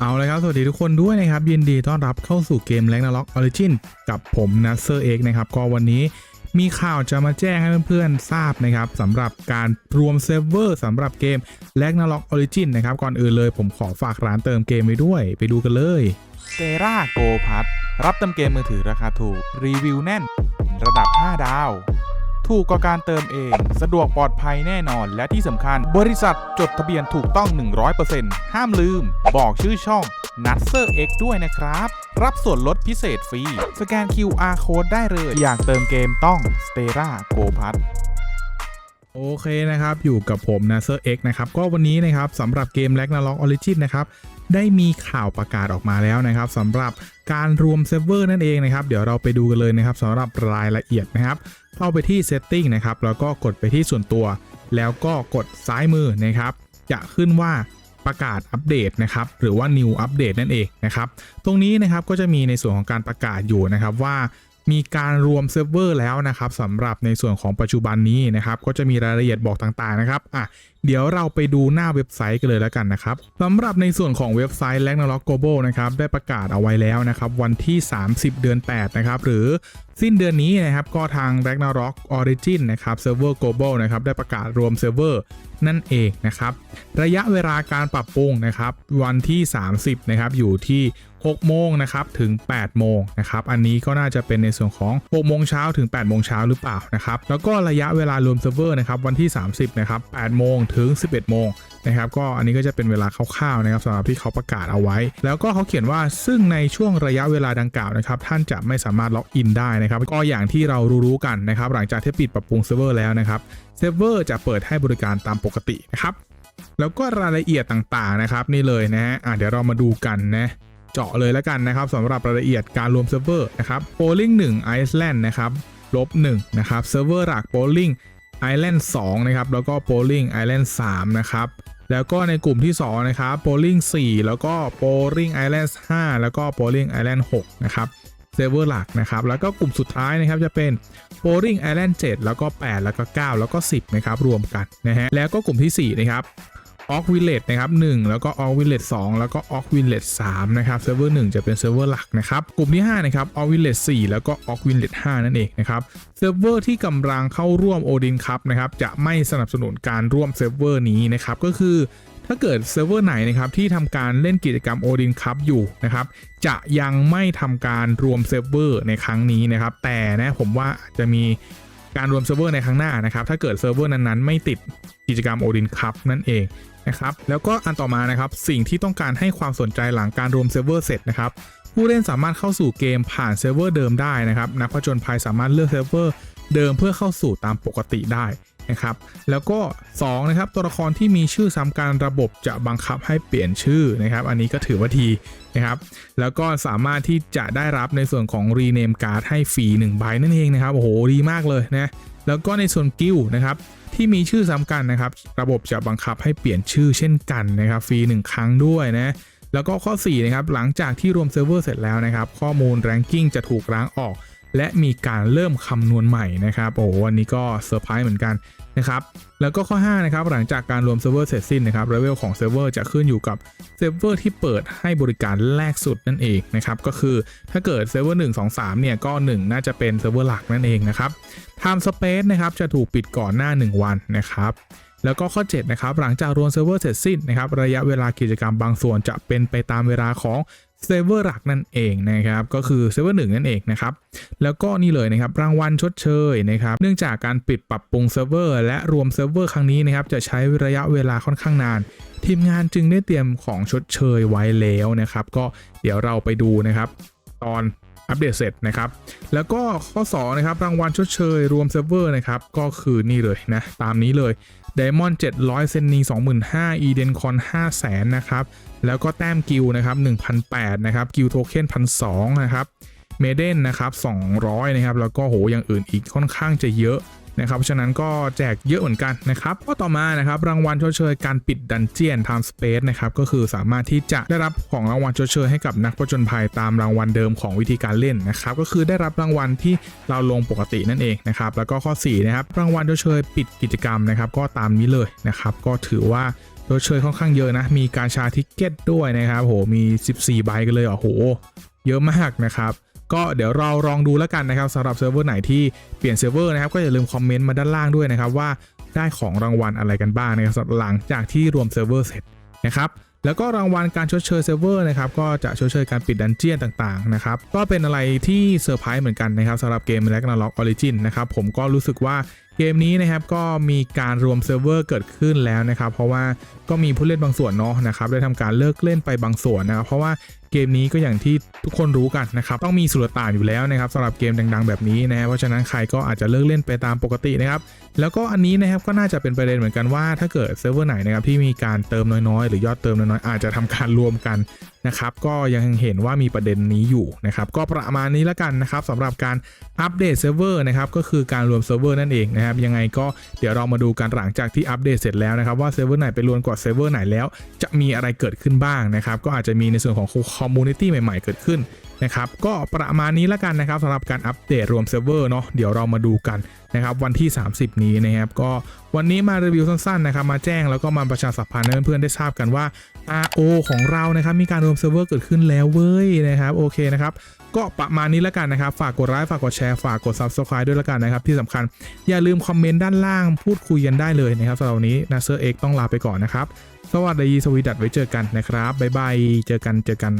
เอาเลยครับ สวัสดีทุกคนด้วยนะครับ ยินดีต้อนรับเข้าสู่เกมแ r a g n a r o k Origin กับผมนัสเซอร์เอกนะครับ ก็วันนี้มีข่าวจะมาแจ้งให้เพื่อนๆทราบนะครับสำหรับการรวมเซิร์ฟเวอร์สำหรับเกมแ r a g n a r o k Origin นะครับ ก่อนอื่นเลยผมขอฝากร้านเติมเกมไว้ด้วย ไปดูกันเลยเซราโกพัทรับเติมเกมมือถือราคาถูก รีวิวแน่น ระดับ 5 ดาว ถูกกว่าการเติมเอง สะดวกปลอดภัยแน่นอน และที่สำคัญ บริษัทจดทะเบียนถูกต้อง 100%ห้ามลืม บอกชื่อช่อง n u t s e r X ด้วยนะครับ รับส่วนลดพิเศษฟรี สแกน QR Code ได้เลย อยากเติมเกมต้อง s t e r a Go p a t โอเคนะครับ อยู่กับผมนะเซอร์เอ็กนะครับ ก็วันนี้นะครับสำหรับเกม r a g n a r o k Origin นะครับ ได้มีข่าวประกาศออกมาแล้วนะครับสำหรับการรวมเซิร์ฟเวอร์นั่นเองนะครับ เดี๋ยวเราไปดูกันเลยนะครับสำหรับรายละเอียดนะครับ เข้าไปที่ Setting นะครับ แล้วก็กดไปที่ส่วนตัว แล้วก็กดซ้ายมือนะครับ จะขึ้นว่าประกาศอัปเดตนะครับหรือว่า New Update นั่นเองนะครับตรงนี้นะครับก็จะมีในส่วนของการประกาศอยู่นะครับว่ามีการรวมเซิร์ฟเวอร์แล้วนะครับสำหรับในส่วนของปัจจุบันนี้นะครับ ก็จะมีรายละเอียดบอกต่างๆนะครับอะ เดี๋ยวเราไปดูหน้าเว็บไซต์กันเลยแล้วกันนะครับสำหรับในส่วนของเว็บไซต์ r a g n a r o k Global นะครับได้ประกาศเอาไว้แล้วนะครับวันที่ 30 เดือน 8 นะครับ หรือสิ้นเดือนนี้นะครับก็ทาง Ragnarok Origin นะครับเซิร์ฟเวอร์ Global นะครับได้ประกาศรวมเซิร์ฟเวอร์นั่นเองนะครับ ระยะเวลาการปรับปรุงนะครับ วันที่ 30 นะครับ อยู่ที่ 6 โมงนะครับ ถึง 8 โมงนะครับ อันนี้ก็น่าจะเป็นในส่วนของ 6 โมงเช้าถึง 8 โมงเช้าหรือเปล่านะครับ แล้วก็ระยะเวลารวมเซิร์ฟเวอร์นะครับ วันที่ 30 นะครับ 8 โมงถึง 11 โมงนะครับก็อันนี้ก็จะเป็นเวลาคร่าวๆนะครับสำหรับที่เขาประกาศเอาไว้ แล้วก็เขาเขียนว่าซึ่งในช่วงระยะเวลาดังกล่าวนะครับท่านจะไม่สามารถล็อกอินได้นะครับก็อย่างที่เรารู้ๆกันนะครับหลังจากที่ปิดปรับปรุงเซิร์ฟเวอร์แล้วนะครับเซิร์ฟเวอร์จะเปิดให้บริการตามปกตินะครับแล้วก็รายละเอียดต่างๆนะครับนี่เลยนะฮะอะเดี๋ยวเรามาดูกันนะเจาะเลยแล้วกันนะครับสำหรับรายละเอียดการรวมเซิร์ฟเวอร์นะครับ polling 1 Iceland นะครับลบ1นะครับเซิร์ฟเวอร์หลัก polling Island 2นะครับแล้วก็ polling Island 3นะครับแล้วก็ในกลุ่มที่ 2 นะครับ polling 4 แล้วก็ polling Island 5 แล้วก็ polling Island 6 นะครับเซิร์ฟเวอร์หลักนะครับ แล้วก็กลุ่มสุดท้ายนะครับจะเป็น polling Island 7 แล้วก็ 8 แล้วก็ 9 แล้วก็ 10 นะครับ รวมกันนะฮะ แล้วก็กลุ่มที่ 4 นะครับ ออกวิลเลตนะครับ1แล้วก็ออกวิลเลต2แล้วก็ออกวิลเลต3นะครับเซิร์ฟเวอร์1จะเป็นเซิร์ฟเวอร์หลักนะครับกลุ่มที่5นะครับออกวิลเลต4แล้วก็ออกวิลเลต5นั่นเองนะครับเซิร์ฟเวอร์ที่กำลังเข้าร่วมโอดินคัพนะครับจะไม่สนับสนุนการร่วมเซิร์ฟเวอร์นี้นะครับก็คือถ้าเกิดเซิร์ฟเวอร์ไหนนะครับที่ทำการเล่นกิจกรรมโอดินคัพอยู่นะครับจะยังไม่ทำการรวมเซิร์ฟเวอร์ในครั้งนี้นะครับแต่นะผมว่าจะมีการรวมเซิร์ฟเวอร์ในครั้งหน้านะครับถ้าเกิดเซิร์ฟเวอร์นั้นๆไม่ติดกิจกรรมโอดินคัพนั่นเอง นะครับแล้วก็อันต่อมานะครับสิ่งที่ต้องการให้ความสนใจหลังการรวมเซิร์ฟเวอร์เสร็จนะครับผู้เล่นสามารถเข้าสู่เกมผ่านเซิร์ฟเวอร์เดิมได้นะครับนักผจญภัยสามารถเลือกเซิร์ฟเวอร์เดิมเพื่อเข้าสู่ตามปกติได้นะครับแล้วก็2นะครับตัวละครที่มีชื่อซ้ำการระบบจะบังคับให้เปลี่ยนชื่อนะครับ อันนี้ก็ถือว่าทีนะครับแล้วก็สามารถที่จะได้รับในส่วนของรีเนมการ์ดให้ฟรี1ใบนั่นเองนะครับโอ้โหดีมากเลยนะ แล้วก็ในส่วนกิลนะครับที่มีชื่อซ้ำกันนะครับ ระบบจะบังคับให้เปลี่ยนชื่อเช่นกันนะครับฟรี 1 ครั้งด้วยนะแล้วก็ข้อ4นะครับหลังจากที่รวมเซิร์ฟเวอร์เสร็จแล้วนะครับ ข้อมูลแรงกิ้งจะถูกล้างออก และมีการเริ่มคำนวณใหม่นะครับโอ้โหวันนี้ก็เซอร์ไพรส์เหมือนกันนะครับแล้วก็ข้อ5นะครับหลังจากการรวมเซิร์ฟเวอร์เสร็จสิ้นนะครับเลเวลของเซิร์ฟเวอร์จะขึ้นอยู่กับเซิร์ฟเวอร์ที่เปิดให้บริการแรกสุดนั่นเองนะครับก็คือถ้าเกิดเซิร์ฟเวอร์1 2 3เนี่ยก็ 1 น่าจะเป็นเซิร์ฟเวอร์หลักนั่นเองนะครับ Time Space นะครับจะถูกปิดก่อนหน้า 1 วันนะครับแล้วก็ข้อ7นะครับหลังจากรวมเซิร์ฟเวอร์เสร็จสิ้นนะครับระยะเวลากิจกรรมบางส่วนจะเป็นไปตามเวลาของ เซิร์ฟเวอร์หลักนั่นเองนะครับก็คือเซิร์ฟเวอร์หนึ่งนั่นเองนะครับแล้วก็นี่เลยนะครับรางวัลชดเชยนะครับเนื่องจากการปิดปรับปรุงเซิร์ฟเวอร์และรวมเซิร์ฟเวอร์ครั้งนี้นะครับจะใช้ระยะเวลาค่อนข้างนาน ทีมงานจึงได้เตรียมของชดเชยไว้แล้วนะครับ ก็เดี๋ยวเราไปดูนะครับ ตอน อัปเดตเสร็จนะครับ แล้วก็ข้อ2นะครับรางวัลชดเชยรวมเซิร์ฟเวอร์นะครับ ก็คือนี่เลยนะ ตามนี้เลย Diamond 700 เซนนี25,000 Eden Con 500,000นะครับ แล้วก็แต้มกิลนะครับ1,800นะครับ กิลโทเค็น1,200นะครับ เมเดนนะครับ200นะครับ แล้วก็โหอย่างอื่นอีกค่อนข้างจะเยอะ นะครับเพราะฉะนั้นก็แจกเยอะเหมือนกันนะครับก็ต่อมานะครับรางวัลชดเชยการปิดดันเจียน Time Space นะครับก็คือสามารถที่จะได้รับของรางวัลชดเชยให้กับนักผจญภัยตามรางวัลเดิมของวิธีการเล่นนะครับก็คือได้รับรางวัลที่เราลงปกตินั่นเองนะครับแล้วก็ข้อ4นะครับรางวัลชดเชยปิดกิจกรรมนะครับก็ตามนี้เลยนะครับก็ถือว่าโดยเชยค่อนข้างเยอะนะ มีการชาทิกเก็ตด้วยนะครับ โห มี 14 ใบกันเลยอะโห เยอะมากนะครับ ก็เดี๋ยวเราลองดูแล้วกันนะครับสำหรับเซิร์ฟเวอร์ไหนที่เปลี่ยนเซิร์ฟเวอร์นะครับก็อย่าลืมคอมเมนต์มาด้านล่างด้วยนะครับว่าได้ของรางวัลอะไรกันบ้างนะครับสำหรับหลังจากที่รวมเซิร์ฟเวอร์เสร็จนะครับแล้วก็รางวัลการชดเชยเซิร์ฟเวอร์นะครับก็จะชดเชยการปิดดันเจียนต่างๆนะครับก็เป็นอะไรที่เซอร์ไพรส์เหมือนกันนะครับสำหรับเกม Ragnarok Origin นะครับผมก็รู้สึกว่าเกมนี้นะครับก็มีการรวมเซิร์ฟเวอร์เกิดขึ้นแล้วนะครับเพราะว่าก็มีผู้เล่นบางส่วนเนาะนะครับได้ทำการเลิกเล่นไปบางส่วนนะครับเพราะว่าเกมนี้ก็อย่างที่ทุกคนรู้กันนะครับต้องมีสุลต่านอยู่แล้วนะครับสำหรับเกมดังๆแบบนี้นะฮะเพราะฉะนั้นใครก็อาจจะเลิกเล่นไปตามปกตินะครับแล้วก็อันนี้นะครับก็น่าจะเป็นประเด็นเหมือนกันว่าถ้าเกิดเซิร์ฟเวอร์ไหนนะครับที่มีการเติมน้อยๆ หรือยอดเติมน้อยๆอาจจะทำการรวมกันนะครับก็ยังเห็นว่ามีประเด็นนี้อยู่นะครับก็ประมาณนี้แล้วกันนะครับสำหรับการอัปเดตเซิร์ฟเวอร์นะครับก็คือการรวมเซิร์ฟเวอร์นั่นเองนะครับยังไงก็เดี๋ยวเรามาดูกันหลังจากที่อัปเดตเสร็จแล้วนะครับว่าเซิร์ฟเวอร์ไหนไปรวมกับเซิร์ฟเวอร์ไหนแล้ว จะมีอะไรเกิดขึ้นบ้างนะครับก็อาจจะมีในส่วนของคอมมูนิตี้ใหม่ ๆ เกิดขึ้น นะครับก็ประมาณนี้แล้วกันนะครับสำหรับการอัปเดตรวมเซิร์ฟเวอร์เนาะเดี๋ยวเรามาดูกันนะครับวันที่ 30 นี้นะครับก็วันนี้มารีวิวสั้นๆนะครับมาแจ้งแล้วก็มาประชาสัมพันธ์ให้เพื่อนๆได้ทราบกันว่า RO ของเรานะครับมีการรวมเซิร์ฟเวอร์เกิดขึ้นแล้วเว้ยนะครับโอเคนะครับก็ประมาณนี้แล้วกันนะครับฝากกดไลค์ฝากกดแชร์ฝากกด Subscribe ด้วยแล้วกันนะครับที่สำคัญอย่าลืมคอมเมนต์ด้านล่างพูดคุยกันได้เลยนะครับสำหรับวันนี้นาเซอร์เอกต้องลาไปก่อนนะครับสวัสดีสวีดัตไว้เจอกันนะครับบ๊ายบายเจอกันเจอกัน